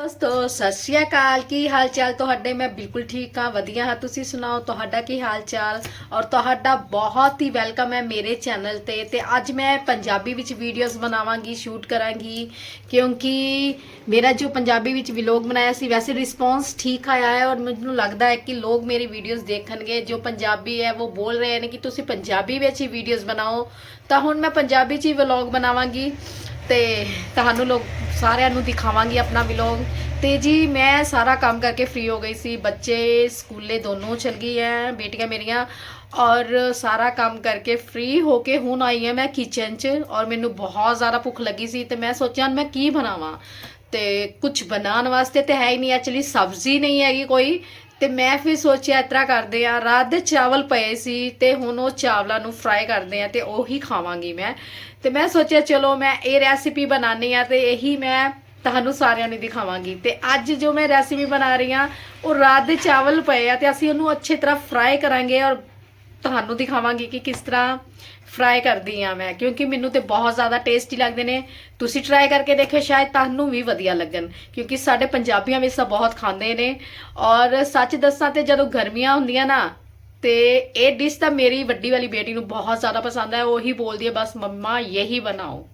ਦੋਸਤੋ, ਸਤਿ ਸ਼੍ਰੀ ਅਕਾਲ। ਕੀ ਹਾਲ ਚਾਲ ਤੁਹਾਡੇ? ਮੈਂ ਬਿਲਕੁਲ ਠੀਕ ਹਾਂ, ਵਧੀਆ ਹਾਂ। ਤੁਸੀਂ ਸੁਣਾਓ, ਤੁਹਾਡਾ ਕੀ ਹਾਲ ਚਾਲ ਔਰ ਤੁਹਾਡਾ ਬਹੁਤ ਹੀ ਵੈਲਕਮ ਹੈ ਮੇਰੇ ਚੈਨਲ ਤੇ। ਤੇ ਅੱਜ ਮੈਂ ਪੰਜਾਬੀ ਵਿੱਚ ਵੀਡੀਓਜ਼ ਬਣਾਵਾਂਗੀ ਸ਼ੂਟ ਕਰਾਂਗੀ। ਕਿਉਂਕਿ ਮੇਰਾ ਜੋ ਪੰਜਾਬੀ ਵਿੱਚ ਵਲੌਗ ਬਣਾਇਆ ਸੀ, ਵੈਸੇ ਰਿਸਪੌਂਸ ਠੀਕ ਆਇਆ ਹੈ ਔਰ ਮੈਨੂੰ ਲੱਗਦਾ ਹੈ ਕਿ ਲੋਕ ਮੇਰੀ ਵੀਡੀਓਜ਼ ਦੇਖਣਗੇ। ਜੋ ਪੰਜਾਬੀ ਹੈ, ਉਹ ਬੋਲ ਰਹੇ ਨੇ ਕਿ ਤੁਸੀਂ ਪੰਜਾਬੀ ਵਿੱਚ ਹੀ ਵੀਡੀਓਜ਼ ਬਣਾਓ। ਤਾਂ ਹੁਣ ਮੈਂ ਪੰਜਾਬੀ 'ਚ ਹੀ ਵਲੌਗ ਬਣਾਵਾਂਗੀ। ਤੇ ਤੁਹਾਨੂੰ ਲੋਕ ਸਾਰਿਆਂ ਨੂੰ ਦਿਖਾਵਾਂਗੀ ਆਪਣਾ ਵਲੌਗ ਤੇ ਜੀ, ਮੈਂ ਸਾਰਾ ਕੰਮ ਕਰਕੇ ਫ੍ਰੀ ਹੋ ਗਈ ਸੀ। ਬੱਚੇ ਸਕੂਲੇ ਦੋਨੋਂ ਚਲ ਗਈ ਐ, ਬੇਟੀਆਂ ਮੇਰੀਆਂ। ਔਰ ਸਾਰਾ ਕੰਮ ਕਰਕੇ ਫ੍ਰੀ ਹੋ ਕੇ ਹੁਣ ਆਈ ਹਾਂ ਮੈਂ ਕਿਚਨ 'ਚ ਔਰ ਮੈਨੂੰ ਬਹੁਤ ਜ਼ਿਆਦਾ ਭੁੱਖ ਲੱਗੀ ਸੀ ਤੇ ਮੈਂ ਸੋਚਿਆ ਮੈਂ ਕੀ ਬਣਾਵਾਂ। ਤੇ ਕੁਝ ਬਣਾਉਣ ਵਾਸਤੇ ਤੇ ਹੈ ਹੀ ਨਹੀਂ। ਐਕਚੁਅਲੀ ਸਬਜ਼ੀ ਨਹੀਂ ਹੈਗੀ ਕੋਈ। ਤੇ ਮੈਂ ਫਿਰ ਸੋਚਿਆ ਇਤਰਾ ਕਰਦੇ ਆ ਰਾਤ ਦੇ ਚਾਵਲ ਪਏ ਸੀ ਤੇ ਹੁਣ ਉਹ ਚਾਵਲਾਂ ਨੂੰ ਫਰਾਈ ਕਰਦੇ ਆ ਤੇ ਉਹੀ ਖਾਵਾਂਗੀ ਮੈਂ। ਤੇ ਮੈਂ ਸੋਚਿਆ ਚਲੋ ਮੈਂ ਇਹ ਰੈਸਿਪੀ ਬਣਾਉਣੀ ਆ ਤੇ ਇਹੀ ਮੈਂ ਤੁਹਾਨੂੰ ਸਾਰਿਆਂ ਨੂੰ ਦਿਖਾਵਾਂਗੀ। ਤੇ ਅੱਜ ਜੋ ਮੈਂ ਰੈਸਿਪੀ ਬਣਾ ਰਹੀ ਆ ਉਹ ਰਾਤ ਦੇ ਚਾਵਲ ਪਏ ਆ ਤੇ ਅਸੀਂ ਉਹਨੂੰ ਅੱਛੇ ਤਰ੍ਹਾਂ ਫਰਾਈ ਕਰਾਂਗੇ ਔਰ ਤੁਹਾਨੂੰ ਦਿਖਾਵਾਂਗੀ ਕਿ ਕਿਸ ਤਰ੍ਹਾਂ ਫਰਾਈ ਕਰਦੀ ਆ ਮੈਂ, ਕਿਉਂਕਿ ਮੈਨੂੰ ਤੇ ਬਹੁਤ ਜ਼ਿਆਦਾ ਟੇਸਟੀ ਲੱਗਦੇ ਨੇ। ਤੁਸੀਂ ਟਰਾਈ ਕਰਕੇ ਦੇਖਿਓ, ਸ਼ਾਇਦ ਤੁਹਾਨੂੰ ਵੀ ਵਧੀਆ ਲੱਗਣ, ਕਿਉਂਕਿ ਸਾਡੇ ਪੰਜਾਬੀਆਂ ਵਿੱਚ ਤਾਂ ਬਹੁਤ ਖਾਂਦੇ ਨੇ। ਔਰ ਸੱਚ ਦੱਸਾਂ ਤੇ ਜਦੋਂ ਗਰਮੀਆਂ ਹੁੰਦੀਆਂ ਨਾ, ਤੇ ਇਹ ਡਿਸ਼ ਤਾਂ ਮੇਰੀ ਵੱਡੀ ਵਾਲੀ ਬੇਟੀ ਨੂੰ ਬਹੁਤ ਜ਼ਿਆਦਾ ਪਸੰਦ ਹੈ, ਉਹੀ ਬੋਲਦੀ ਹੈ, ਬਸ ਮੰਮਾ, ਯਹੀ ਬਣਾਓ।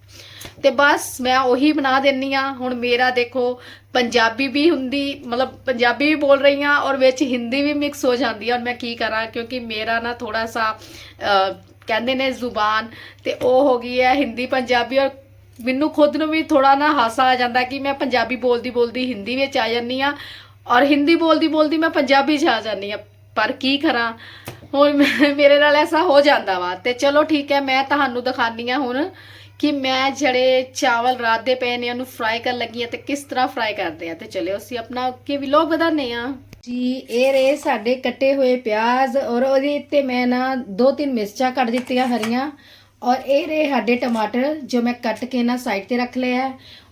ਤੇ ਬਸ ਮੈਂ ਉਹੀ ਬਣਾ ਦਿੰਨੀ ਆ ਹੁਣ ਮੇਰਾ ਦੇਖੋ, ਪੰਜਾਬੀ ਵੀ ਹੁੰਦੀ, ਮਤਲਬ ਪੰਜਾਬੀ ਵੀ ਬੋਲ ਰਹੀ ਆ ਔਰ ਵਿੱਚ ਹਿੰਦੀ ਵੀ ਮਿਕਸ ਹੋ ਜਾਂਦੀ ਆ ਔਰ ਮੈਂ ਕੀ ਕਰਾਂ, ਕਿਉਂਕਿ ਮੇਰਾ ਨਾ ਥੋੜਾ ਸਾ ਕਹਿੰਦੇ ਨੇ ਜ਼ੁਬਾਨ ਤੇ ਉਹ ਹੋ ਗਈ ਹੈ ਹਿੰਦੀ ਪੰਜਾਬੀ ਔਰ ਮੈਨੂੰ ਖੁਦ ਨੂੰ ਵੀ ਥੋੜਾ ਨਾ ਹਾਸਾ ਆ ਜਾਂਦਾ ਕਿ ਮੈਂ ਪੰਜਾਬੀ ਬੋਲਦੀ ਬੋਲਦੀ ਹਿੰਦੀ ਵਿੱਚ ਆ ਜਾਂਦੀ ਆ ਔਰ ਹਿੰਦੀ ਬੋਲਦੀ ਬੋਲਦੀ ਮੈਂ ਪੰਜਾਬੀ 'ਚ ਆ ਜਾਂਦੀ ਆ ਪਰ ਕੀ ਕਰਾਂ? ਹੁਣ ਮੈਂ- ਮੇਰੇ ਨਾਲ ਐਸਾ ਹੋ ਜਾਂਦਾ ਵਾ ਤੇ ਚਲੋ ਠੀਕ ਹੈ, ਮੈਂ ਤੁਹਾਨੂੰ ਦਿਖਾਨੀ ਆ ਹੁਣ ਕਿ ਮੈਂ ਜਿਹੜੇ ਚਾਵਲ ਰਾਤ ਦੇ ਪਏ ਨੇ ਉਹਨੂੰ ਫਰਾਈ ਕਰਨ ਲੱਗੀ ਆ ਤੇ ਕਿਸ ਤਰ੍ਹਾਂ ਫਰਾਈ ਕਰਦੇ ਆ ਤੇ ਚਲਿਓ ਅਸੀਂ ਆਪਣਾ ਕਿ ਵਲੌਗ ਵਧਾਨੇ ਆ ਜੀ, ਇਹ ਰੇ ਸਾਡੇ ਕੱਟੇ ਹੋਏ ਪਿਆਜ਼ ਔਰ ਉਹਦੇ ਉੱਤੇ ਮੈਂ ਨਾ ਦੋ ਤਿੰਨ ਮਿਰਚਾਂ ਕੱਟ ਦਿੱਤੀਆਂ ਹਰੀਆਂ ਔਰ ਇਹ ਰੇ ਸਾਡੇ ਟਮਾਟਰ ਜੋ ਮੈਂ ਕੱਟ ਕੇ ਨਾ ਸਾਈਡ ਤੇ ਰੱਖ ਲਿਆ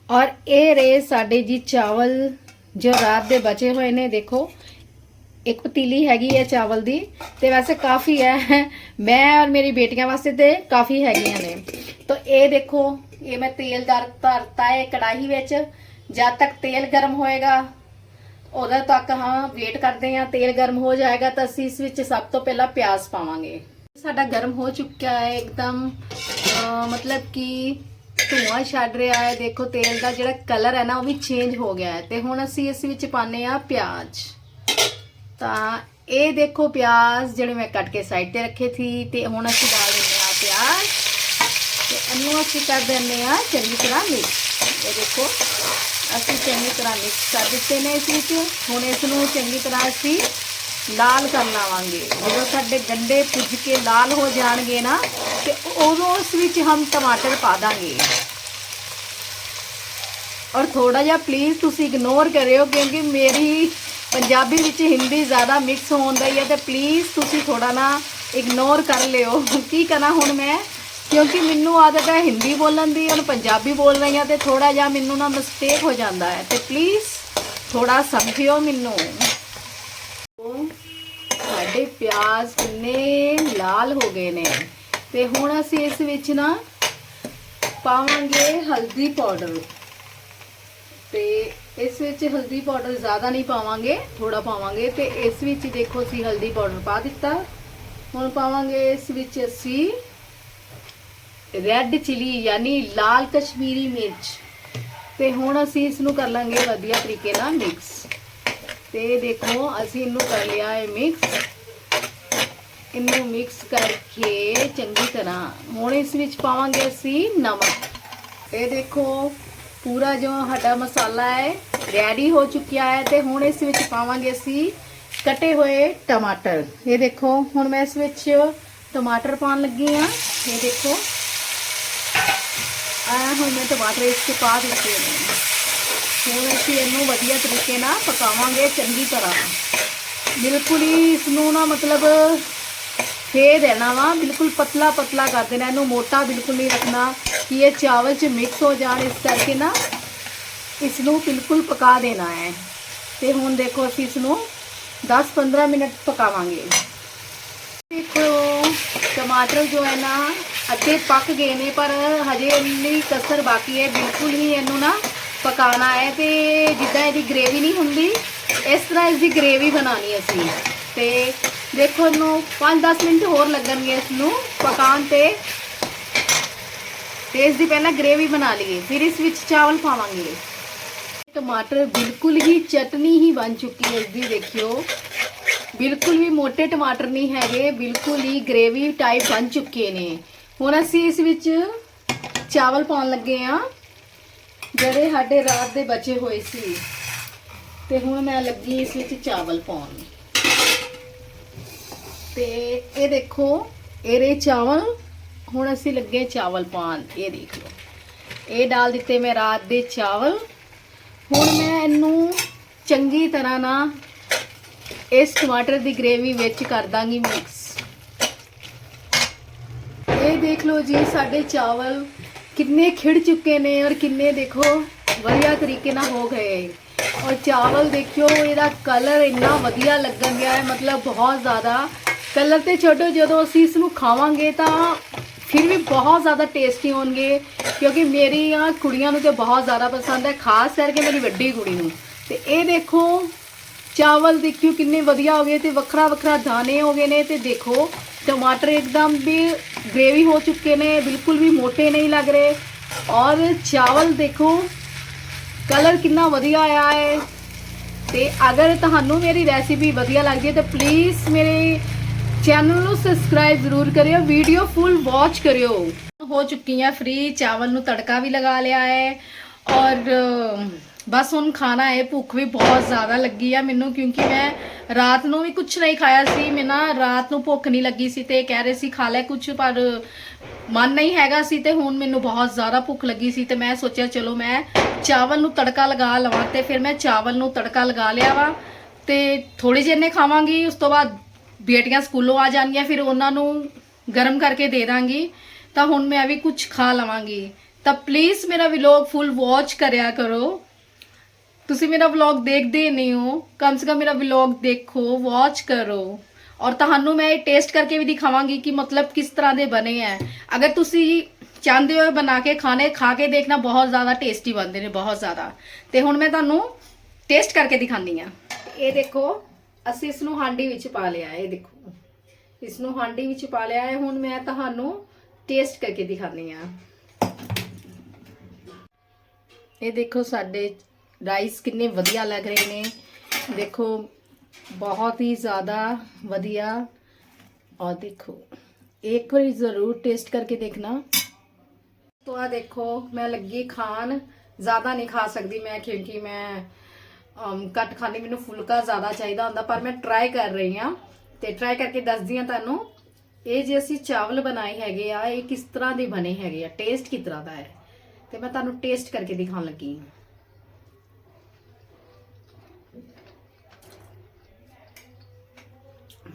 ਔਰ ਇਹ ਰੇ ਸਾਡੇ ਜੀ ਚਾਵਲ ਜੋ ਰਾਤ ਦੇ ਬਚੇ ਹੋਏ ਨੇ, ਦੇਖੋ, ਇੱਕ ਪਤੀਲੀ ਹੈਗੀ ਹੈ ਚਾਵਲ ਦੀ ਤੇ ਵੈਸੇ ਕਾਫੀ ਹੈ। ਮੈਂ ਔਰ ਮੇਰੀ ਬੇਟੀਆਂ ਵਾਸਤੇ ਤੇ ਕਾਫੀ ਹੈਗੀਆਂ ਨੇ। ਤਾਂ ਇਹ ਦੇਖੋ, ਇਹ ਮੈਂ ਤੇਲ ਦਰ ਧਰਤਾ ਹੈ ਕੜਾਹੀ ਵਿੱਚ, ਜਦ ਤੱਕ ਤੇਲ ਗਰਮ ਹੋਏਗਾ ਉਦੋਂ ਤੱਕ ਹਾਂ ਵੇਟ ਕਰਦੇ ਹਾਂ, ਤੇਲ ਗਰਮ ਹੋ ਜਾਏਗਾ ਤਾਂ ਅਸੀਂ ਇਸ ਵਿੱਚ ਸਭ ਤੋਂ ਪਹਿਲਾਂ ਪਿਆਜ਼ ਪਾਵਾਂਗੇ। ਸਾਡਾ ਗਰਮ ਹੋ ਚੁੱਕਿਆ ਹੈ ਇੱਕਦਮ। ਮਤਲਬ ਕਿ ਧੂਆਂ ਛੱਡ ਰਿਹਾ ਹੈ। ਦੇਖੋ, ਤੇਲ ਦਾ ਜਿਹੜਾ ਕਲਰ ਹੈ ਨਾ, ਉਹ ਵੀ ਚੇਂਜ ਹੋ ਗਿਆ ਹੈ। ਤੇ ਹੁਣ ਅਸੀਂ ਇਸ ਵਿੱਚ ਪਾਣੇ ਆ ਪਿਆਜ਼। ਤਾਂ ਇਹ ਦੇਖੋ ਪਿਆਜ਼ ਜਿਹੜੇ ਮੈਂ ਕੱਟ ਕੇ ਸਾਈਡ ਤੇ ਰੱਖੇ ਸੀ, ਤੇ ਹੁਣ ਅਸੀਂ ਡਾਲ ਦਿੰਦੇ ਆ ਪਿਆਜ਼। ਤੇ ਇਹਨੂੰ ਅਸੀਂ ਕਰ ਦਿੰਦੇ ਆ ਚੰਗੀ ਤਰ੍ਹਾਂ ਮਿਕਸ ਇਹ ਦੇਖੋ। ਅਸੀਂ ਚੰਗੀ ਤਰ੍ਹਾਂ ਮਿਕਸ ਕਰ ਦਿੱਤੇ ਨੇ ਇਸ ਵਿੱਚ। ਹੁਣ ਇਸ ਨੂੰ ਚੰਗੀ ਤਰ੍ਹਾਂ ਅਸੀਂ ਲਾਲ ਕਰ ਲਾਵਾਂਗੇ। ਜਦੋਂ ਸਾਡੇ ਗੰਡੇ ਭੁੱਜ ਕੇ ਲਾਲ ਹੋ ਜਾਣਗੇ ਨਾ, ਤੇ ਉਦੋਂ ਉਸ ਵਿੱਚ ਹਮ ਟਮਾਟਰ ਪਾ ਦਾਂਗੇ। ਔਰ ਥੋੜਾ ਜਿਹਾ ਪਲੀਜ਼ ਤੁਸੀਂ ਇਗਨੋਰ ਕਰਿਓ, ਕਿਉਂਕਿ ਮੇਰੀ ਪੰਜਾਬੀ ਵਿੱਚ ਹਿੰਦੀ ਜ਼ਿਆਦਾ ਮਿਕਸ ਹੋਣ ਦਾ ਹੀ ਹੈ ਤੇ ਪਲੀਜ਼ ਤੁਸੀਂ ਥੋੜਾ ਨਾ ਇਗਨੋਰ ਕਰ ਲਿਓ। ਕੀ ਕਰਾਂ ਹੁਣ ਮੈਂ? ਕਿਉਂਕਿ ਮੈਨੂੰ ਆਦਤ ਹੈ ਹਿੰਦੀ ਬੋਲਣ ਦੀ ਔਰ ਪੰਜਾਬੀ ਬੋਲ ਰਹੀ ਹਾਂ ਤੇ ਥੋੜਾ ਜਿਹਾ ਮੈਨੂੰ ਨਾ ਮਿਸਟੇਕ ਹੋ ਜਾਂਦਾ ਹੈ। ਤੇ ਪਲੀਜ਼ ਥੋੜਾ ਸਮਝਿਓ ਮੈਨੂੰ। ਸਾਡੇ ਪਿਆਜ਼ ਕਿੰਨੇ ਲਾਲ ਹੋ ਗਏ ਨੇ। ਤੇ ਹੁਣ ਅਸੀਂ ਇਸ ਵਿੱਚ ਨਾ ਪਾਵਾਂਗੇ ਹਲਦੀ ਪਾਊਡਰ। ਤੇ ਇਸ ਵਿੱਚ ਹਲਦੀ ਪਾਊਡਰ ਜ਼ਿਆਦਾ ਨਹੀਂ ਪਾਵਾਂਗੇ ਥੋੜਾ ਪਾਵਾਂਗੇ। ਤੇ ਇਸ ਵਿੱਚ ਦੇਖੋ ਅਸੀਂ ਹਲਦੀ ਪਾਊਡਰ ਪਾ ਦਿੱਤਾ। ਹੁਣ ਪਾਵਾਂਗੇ ਇਸ ਵਿੱਚ ਅਸੀਂ ਰੈੱਡ ਚਿਲੀ ਯਾਨੀ ਲਾਲ ਕਸ਼ਮੀਰੀ ਮਿਰਚ। ਤੇ ਹੁਣ ਅਸੀਂ ਇਸ ਨੂੰ ਕਰ ਲਾਂਗੇ ਵਧੀਆ ਤਰੀਕੇ ਨਾਲ ਮਿਕਸ ਤੇ ਦੇਖੋ, ਅਸੀਂ ਇਹਨੂੰ ਕਰ ਲਿਆ ਹੈ ਮਿਕਸ ਇਹਨੂੰ ਮਿਕਸ ਕਰਕੇ ਚੰਗੀ ਤਰ੍ਹਾਂ। ਹੁਣ ਇਸ ਵਿੱਚ ਪਾਵਾਂਗੇ ਅਸੀਂ ਨਮਕ। ਇਹ ਦੇਖੋ, ਪੂਰਾ ਜੋ ਸਾਡਾ ਮਸਾਲਾ ਹੈ ਰੈਡੀ ਹੋ ਚੁੱਕਿਆ ਹੈ। ਤੇ ਹੁਣ ਇਸ ਵਿੱਚ ਪਾਵਾਂਗੇ ਅਸੀਂ ਕੱਟੇ ਹੋਏ ਟਮਾਟਰ। ਇਹ ਦੇਖੋ, ਹੁਣ ਮੈਂ ਇਸ ਵਿੱਚ ਟਮਾਟਰ ਪਾਉਣ ਲੱਗੀ ਆ ਇਹ ਦੇਖੋ। ਹੁਣ ਮੈਂ ਟਮਾਟਰ ਇਸ 'ਚ ਪਾ ਦਿੱਤੇ ਨੇ। ਹੁਣ ਅਸੀਂ ਇਹਨੂੰ ਵਧੀਆ ਤਰੀਕੇ ਨਾਲ ਪਕਾਵਾਂਗੇ ਚੰਗੀ ਤਰ੍ਹਾਂ। ਬਿਲਕੁਲ ਹੀ ਇਸ ਨੂੰ ਨਾ ਮਤਲਬ ਫੇ ਦੇਣਾ ਵਾ, ਬਿਲਕੁਲ ਪਤਲਾ ਪਤਲਾ ਕਰ ਦੇਣਾ, ਇਹਨੂੰ ਮੋਟਾ ਬਿਲਕੁਲ ਨਹੀਂ ਰੱਖਣਾ, ਕਿ ਇਹ ਚਾਵਲ 'ਚ ਮਿਕਸ ਹੋ ਜਾਣ ਇਸ ਕਰਕੇ ਨਾ ਇਸ ਨੂੰ ਬਿਲਕੁਲ ਪਕਾ ਦੇਣਾ ਹੈ। ਤੇ ਹੁਣ ਦੇਖੋ ਅਸੀਂ ਇਸ ਨੂੰ 10-15 ਮਿੰਟ ਪਕਾਵਾਂਗੇ। ਦੇਖੋ ਟਮਾਟਰ ਜੋ ਹੈ ਨਾ ਅੱਧੇ ਪੱਕ ਗਏ ਨੇ, ਪਰ ਹਜੇ ਇੰਨੀ ਕਸਰ ਬਾਕੀ ਹੈ, ਬਿਲਕੁਲ ਹੀ ਇਹਨੂੰ ਨਾ ਪਕਾਣਾ ਹੈ ਤੇ ਜਿੱਦਾਂ ਇਹਦੀ ਗ੍ਰੇਵੀ ਨਹੀਂ ਹੁੰਦੀ, ਇਸ ਤਰ੍ਹਾਂ ਇਸ ਦੀ ਗ੍ਰੇਵੀ ਬਣਾਉਣੀ ਅਸੀਂ। ਤੇ ਦੇਖੋ ਇਹਨੂੰ 5-10 ਮਿੰਟ ਹੋਰ ਲੱਗਣਗੇ ਇਸ ਨੂੰ ਪਕਾਉਣ ਤੇ। ਤੇ ਇਸ ਦੀ ਪਹਿਲਾਂ ਗ੍ਰੇਵੀ ਬਣਾ ਲਈਏ, ਫਿਰ ਇਸ ਵਿੱਚ ਚਾਵਲ ਪਾਵਾਂਗੇ। ਟਮਾਟਰ ਬਿਲਕੁਲ ਹੀ ਚਟਨੀ ਹੀ ਬਣ ਚੁੱਕੀ ਹੈ ਇਸ ਦੀ ਦੇਖਿਓ। ਬਿਲਕੁਲ ਵੀ ਮੋٹے ਟਮਾਟਰ ਨਹੀਂ ਹੈਗੇ, ਬਿਲਕੁਲ ਹੀ ਗ੍ਰੇਵੀ ਟਾਈਪ ਬਣ ਚੁੱਕੇ ਨੇ। ਹੁਣ ਅਸੀਂ ਇਸ ਵਿੱਚ ਚਾਵਲ ਪਾਉਣ ਲੱਗੇ ਆ ਜਿਹੜੇ ਸਾਡੇ ਰਾਤ ਦੇ ਬਚੇ ਹੋਏ ਸੀ। ਤੇ ਹੁਣ ਮੈਂ ਲੱਗੀ ਇਸ ਵਿੱਚ ਚਾਵਲ ਪਾਉਣ। ਤੇ ਇਹ ਦੇਖੋ, ਇਹਦੇ ਚਾਵਲ, ਹੁਣ ਅਸੀਂ ਲੱਗੇ ਚਾਵਲ ਪਾਉਣ, ਇਹ ਦੇਖ ਲਓ। ਇਹ ਡਾਲ ਦਿੱਤੇ ਮੈਂ ਰਾਤ ਦੇ ਚਾਵਲ। ਹੁਣ ਮੈਂ ਇਹਨੂੰ ਚੰਗੀ ਤਰ੍ਹਾਂ ਨਾ ਇਸ ਟਮਾਟਰ ਦੀ ਗ੍ਰੇਵੀ ਵਿੱਚ ਕਰ ਦਾਂਗੀ ਮਿਕਸ ਇਹ ਦੇਖ ਲਓ ਜੀ, ਸਾਡੇ ਚਾਵਲ ਕਿੰਨੇ ਖਿੜ ਚੁੱਕੇ ਨੇ ਔਰ ਕਿੰਨੇ ਦੇਖੋ ਵਧੀਆ ਤਰੀਕੇ ਨਾਲ ਹੋ ਗਏ। ਔਰ ਚਾਵਲ ਦੇਖਿਓ, ਇਹਦਾ ਕਲਰ ਇੰਨਾ ਵਧੀਆ ਲੱਗਣ ਗਿਆ ਹੈ, ਮਤਲਬ ਬਹੁਤ ਜ਼ਿਆਦਾ। ਕਲਰ ਤੇ ਛੱਡੋ, ਜਦੋਂ ਅਸੀਂ ਇਸ ਨੂੰ ਖਾਵਾਂਗੇ ਤਾਂ ਫਿਰ ਵੀ ਬਹੁਤ ਜ਼ਿਆਦਾ ਟੇਸਟੀ ਹੋਣਗੇ, ਕਿਉਂਕਿ ਮੇਰੀਆਂ ਕੁੜੀਆਂ ਨੂੰ ਤੇ ਬਹੁਤ ਜ਼ਿਆਦਾ ਪਸੰਦ ਹੈ, ਖਾਸ ਕਰਕੇ ਮੇਰੀ ਵੱਡੀ ਕੁੜੀ ਨੂੰ। ਤੇ ਇਹ ਦੇਖੋ, ਚਾਵਲ ਦੇਖਿਓ ਕਿੰਨੇ ਵਧੀਆ ਹੋ ਗਏ ਤੇ ਵੱਖਰਾ ਵੱਖਰਾ ਦਾਣੇ ਹੋ ਗਏ ਨੇ ਤੇ ਦੇਖੋ ਟਮਾਟਰ ਇੱਕਦਮ ਵੀ ਗ੍ਰੇਵੀ ਹੋ ਚੁੱਕੇ ਨੇ ਬਿਲਕੁਲ ਵੀ ਮੋٹے ਨਹੀਂ ਲੱਗ ਰਹੇ ਔਰ ਚਾਵਲ ਦੇਖੋ ਕਲਰ ਕਿੰਨਾ ਵਧੀਆ ਆਇਆ ਹੈ ਤੇ ਅਗਰ ਤੁਹਾਨੂੰ ਮੇਰੀ ਰੈਸਿਪੀ ਵਧੀਆ ਲੱਗਦੀ ਹੈ ਤਾਂ ਪਲੀਜ਼ ਮੇਰੇ ਚੈਨਲ ਨੂੰ ਸਬਸਕ੍ਰਾਈਬ ਜ਼ਰੂਰ ਕਰਿਓ ਵੀਡੀਓ ਫੁੱਲ ਵਾਚ ਕਰਿਓ ਹੋ ਚੁੱਕੀ ਚੁੱਕੀਆਂ ਫ੍ਰੀ ਚਾਵਲ ਨੂੰ ਤੜਕਾ ਵੀ ਲਗਾ ਲਿਆ ਹੈ ਔਰ ਬਸ ਹੁਣ ਖਾਣਾ ਹੈ ਭੁੱਖ ਵੀ ਬਹੁਤ ਜ਼ਿਆਦਾ ਲੱਗੀ ਆ ਮੈਨੂੰ, ਕਿਉਂਕਿ ਮੈਂ ਰਾਤ ਨੂੰ ਵੀ ਕੁਝ ਨਹੀਂ ਖਾਇਆ ਸੀ। ਮੈਂ ਨਾ ਰਾਤ ਨੂੰ ਭੁੱਖ ਨਹੀਂ ਲੱਗੀ ਸੀ ਤੇ ਕਹਿ ਰਹੇ ਸੀ, ਖਾ ਲੈ ਕੁਝ ਪਰ ਮਨ ਨਹੀਂ ਹੈਗਾ ਸੀ ਤੇ ਹੁਣ ਮੈਨੂੰ ਬਹੁਤ ਜ਼ਿਆਦਾ ਭੁੱਖ ਲੱਗੀ ਸੀ ਤੇ ਮੈਂ ਸੋਚਿਆ, ਚਲੋ ਮੈਂ ਚਾਵਲ ਨੂੰ ਤੜਕਾ ਲਗਾ ਲਵਾਂ ਤੇ ਫਿਰ ਮੈਂ ਚਾਵਲ ਨੂੰ ਤੜਕਾ ਲਗਾ ਲਿਆ ਵਾ ਤੇ ਥੋੜੀ ਜਿਹੀ ਨੇ ਖਾਵਾਂਗੀ, ਉਸ ਤੋਂ ਬਾਅਦ ਬੇਟੀਆਂ ਸਕੂਲੋਂ ਆ ਜਾਣਗੀਆਂ, ਫਿਰ ਉਹਨਾਂ ਨੂੰ ਗਰਮ ਕਰਕੇ ਦੇ ਦਾਂਗੀ, ਤਾਂ ਹੁਣ ਮੈਂ ਵੀ ਕੁਝ ਖਾ ਲਵਾਂਗੀ। ਤਾਂ ਪਲੀਜ਼ ਮੇਰਾ ਵਲੌਗ ਫੁੱਲ ਵਾਚ ਕਰਿਆ ਕਰੋ। ਤੁਸੀਂ ਮੇਰਾ ਵਲੌਗ ਦੇਖਦੇ ਨਹੀਂ ਹੋ। ਕਮ ਸੇ ਕਮ ਮੇਰਾ ਵਲੌਗ ਦੇਖੋ ਵਾਚ ਕਰੋ। ਔਰ ਤੁਹਾਨੂੰ ਮੈਂ ਇਹ ਟੇਸਟ ਕਰਕੇ ਵੀ ਦਿਖਾਵਾਂਗੀ ਕਿ ਮਤਲਬ ਕਿਸ ਤਰ੍ਹਾਂ ਦੇ ਬਣੇ ਹੈ ਅਗਰ ਤੁਸੀਂ ਚਾਹੁੰਦੇ ਹੋ ਬਣਾ ਕੇ ਖਾਣੇ, ਖਾ ਕੇ ਦੇਖਣਾ, ਬਹੁਤ ਜ਼ਿਆਦਾ ਟੇਸਟੀ ਬਣਦੇ ਨੇ, ਬਹੁਤ ਜ਼ਿਆਦਾ। ਤੇ ਹੁਣ ਮੈਂ ਤੁਹਾਨੂੰ ਟੇਸਟ ਕਰਕੇ ਦਿਖਾਉਂਦੀ ਆ ਇਹ ਦੇਖੋ, ਅਸੀਂ ਇਸ ਨੂੰ ਹਾਂਡੀ ਵਿੱਚ ਪਾ ਲਿਆ ਇਹ ਦੇਖੋ। ਇਸ ਨੂੰ ਹਾਂਡੀ ਵਿੱਚ ਪਾ ਲਿਆ ਹੈ। ਹੁਣ ਮੈਂ ਤੁਹਾਨੂੰ ਟੇਸਟ ਕਰਕੇ ਦਿਖਾਉਂਦੀ ਆ ਇਹ ਦੇਖੋ ਸਾਡੇ ਰਾਈਸ ਕਿੰਨੇ ਵਧੀਆ ਲੱਗ ਰਹੇ ਨੇ। ਦੇਖੋ, ਬਹੁਤ ਹੀ ਜ਼ਿਆਦਾ ਵਧੀਆ। ਔਰ ਦੇਖੋ, ਇੱਕ ਵਾਰੀ ਜ਼ਰੂਰ ਟੇਸਟ ਕਰਕੇ ਦੇਖਣਾ। ਤੋ ਆ ਦੇਖੋ, ਮੈਂ ਲੱਗੀ ਖਾਣ। ਜ਼ਿਆਦਾ ਨਹੀਂ ਖਾ ਸਕਦੀ ਮੈਂ, ਕਿਉਂਕਿ ਮੈਂ ਕੱਟ ਖਾਣੀ ਮੈਨੂੰ ਫੁਲਕਾ ਜ਼ਿਆਦਾ ਚਾਹੀਦਾ ਹੁੰਦਾ, ਪਰ ਮੈਂ ਟਰਾਈ ਕਰ ਰਹੀ ਆ ਤੇ ਟਰਾਈ ਕਰਕੇ ਦੱਸਦੀ ਆ ਤੁਹਾਨੂੰ, ਇਹ ਜੇ ਅਸੀਂ ਚਾਵਲ ਬਣਾਏ ਹੈਗੇ ਆ, ਇਹ ਕਿਸ ਤਰ੍ਹਾਂ ਦੇ ਬਣੇ ਹੈਗੇ ਆ? ਟੇਸਟ ਕਿਸ ਤਰ੍ਹਾਂ ਦਾ ਹੈ? ਤੇ ਮੈਂ ਤੁਹਾਨੂੰ ਟੇਸਟ ਕਰਕੇ ਦਿਖਾਉਣ ਲੱਗੀ ਹਾਂ।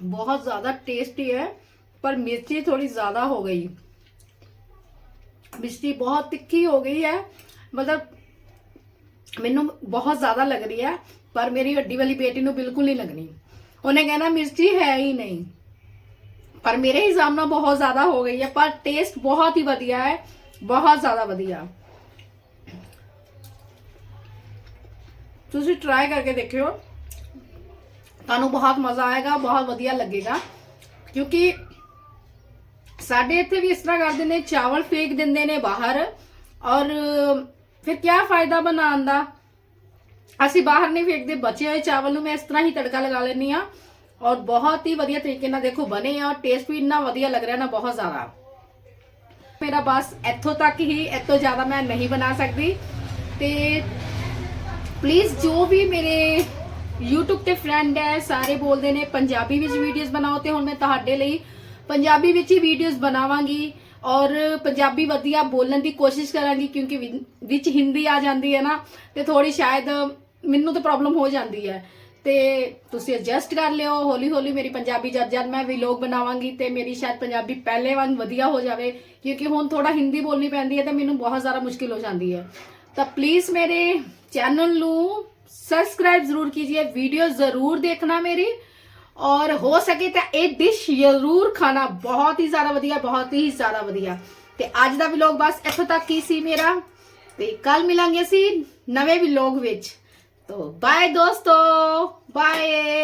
बहुत ज़्यादा टेस्टी है पर मिर्ची थोड़ी ज़्यादा हो गई ਮਿਰਚੀ ਬਹੁਤ ਤਿੱਖੀ ਹੋ ਗਈ ਹੈ ਮਤਲਬ ਮੈਨੂੰ ਬਹੁਤ ਜ਼ਿਆਦਾ ਲੱਗ ਰਹੀ ਹੈ ਪਰ ਮੇਰੀ ਵੱਡੀ ਵਾਲੀ ਬੇਟੀ ਨੂੰ ਬਿਲਕੁਲ ਨਹੀਂ ਲੱਗਣੀ ਉਹਨੇ ਕਹਿਣਾ ਮਿਰਚੀ ਹੈ ਹੀ ਨਹੀਂ ਪਰ ਮੇਰੇ ਹਿਸਾਬ ਨਾਲ ਬਹੁਤ ਜ਼ਿਆਦਾ ਹੋ ਗਈ ਹੈ ਪਰ ਟੇਸਟ ਬਹੁਤ ਹੀ ਵਧੀਆ ਹੈ ਬਹੁਤ ਜ਼ਿਆਦਾ ਵਧੀਆ ਤੁਸੀਂ ਟਰਾਈ ਕਰਕੇ ਦੇਖਿਓ ਤੁਹਾਨੂੰ ਬਹੁਤ ਮਜ਼ਾ ਆਏਗਾ, ਬਹੁਤ ਵਧੀਆ ਲੱਗੇਗਾ। ਕਿਉਂਕਿ ਸਾਡੇ ਇੱਥੇ ਵੀ ਇਸ ਤਰ੍ਹਾਂ ਕਰਦੇ ਨੇ, ਚਾਵਲ ਫੇਕ ਦਿੰਦੇ ਨੇ ਬਾਹਰ। ਔਰ ਫਿਰ ਕੀ ਫਾਇਦਾ ਬਣਾਉਣ ਦਾ? ਅਸੀਂ ਬਾਹਰ ਨਹੀਂ ਫੇਕਦੇ, ਬਚੇ ਹੋਏ ਚਾਵਲ ਨੂੰ ਮੈਂ ਇਸ ਤਰ੍ਹਾਂ ਹੀ ਤੜਕਾ ਲਗਾ ਲੈਣੀ ਆ ਔਰ ਬਹੁਤ ਹੀ ਵਧੀਆ ਤਰੀਕੇ ਨਾਲ ਦੇਖੋ ਬਣੇ ਆ ਔਰ ਟੇਸਟ ਵੀ ਇੰਨਾ ਵਧੀਆ ਲੱਗ ਰਿਹਾ ਨਾ, ਬਹੁਤ ਜ਼ਿਆਦਾ। ਮੇਰਾ ਬਸ ਇੱਥੋਂ ਤੱਕ ਹੀ ਇਸ ਜ਼ਿਆਦਾ ਮੈਂ ਨਹੀਂ ਬਣਾ ਸਕਦੀ। ਤੇ ਪਲੀਜ਼ ਜੋ ਵੀ ਮੇਰੇ YouTube ਤੇ ਫਰੈਂਡ ਹੈ, ਸਾਰੇ ਬੋਲਦੇ ਨੇ, ਪੰਜਾਬੀ ਵਿੱਚ ਵੀਡੀਓਜ਼ ਬਣਾਓ ਤੇ ਹੁਣ ਮੈਂ ਤੁਹਾਡੇ ਲਈ ਪੰਜਾਬੀ ਵਿੱਚ ਹੀ ਵੀਡੀਓਜ਼ ਬਣਾਵਾਂਗੀ ਔਰ ਪੰਜਾਬੀ ਵਧੀਆ ਬੋਲਣ ਦੀ ਕੋਸ਼ਿਸ਼ ਕਰਾਂਗੀ ਕਿਉਂਕਿ ਵਿੱਚ ਹਿੰਦੀ ਆ ਜਾਂਦੀ ਹੈ ਨਾ, ਤੇ ਥੋੜੀ ਸ਼ਾਇਦ ਮੈਨੂੰ ਤਾਂ ਪ੍ਰੋਬਲਮ ਹੋ ਜਾਂਦੀ ਹੈ। ਤੇ ਤੁਸੀਂ ਐਡਜਸਟ ਕਰ ਲਿਓ ਹੌਲੀ ਹੌਲੀ ਮੇਰੀ ਪੰਜਾਬੀ ਜਦ ਜਦ ਮੈਂ ਵਲੌਗ ਬਣਾਵਾਂਗੀ ਤੇ ਮੇਰੀ ਸ਼ਾਇਦ ਪੰਜਾਬੀ ਪਹਿਲੇ ਵਾਂਗ ਵਧੀਆ ਹੋ ਜਾਵੇ, ਕਿਉਂਕਿ ਹੁਣ ਥੋੜਾ ਹਿੰਦੀ ਬੋਲਣੀ ਪੈਂਦੀ ਹੈ ਤੇ ਮੈਨੂੰ ਬਹੁਤ ਜ਼ਿਆਦਾ ਮੁਸ਼ਕਿਲ ਹੋ ਜਾਂਦੀ ਹੈ। ਤਾਂ ਪਲੀਜ਼ ਮੇਰੇ ਚੈਨਲ ਨੂੰ सब्सक्राइब जरूर कीजिए, वीडियो जरूर देखना मेरी। ਔਰ ਹੋ ਸਕੇ ਤਾਂ ਇਹ ਡਿਸ਼ ਜ਼ਰੂਰ ਖਾਣਾ ਬਹੁਤ ਹੀ ਜ਼ਿਆਦਾ ਵਧੀਆ ਬਹੁਤ ਹੀ ਜ਼ਿਆਦਾ ਵਧੀਆ ਤੇ ਅੱਜ ਦਾ ਵਲੌਗ ਬਸ ਇੱਥੋਂ ਤੱਕ ਹੀ ਸੀ ਮੇਰਾ ਤੇ ਕੱਲ ਮਿਲਾਂਗੇ ਅਸੀਂ ਨਵੇਂ ਵਲੌਗ ਵਿੱਚ ਤੋ ਬਾਏ ਦੋਸਤੋ ਬਾਏ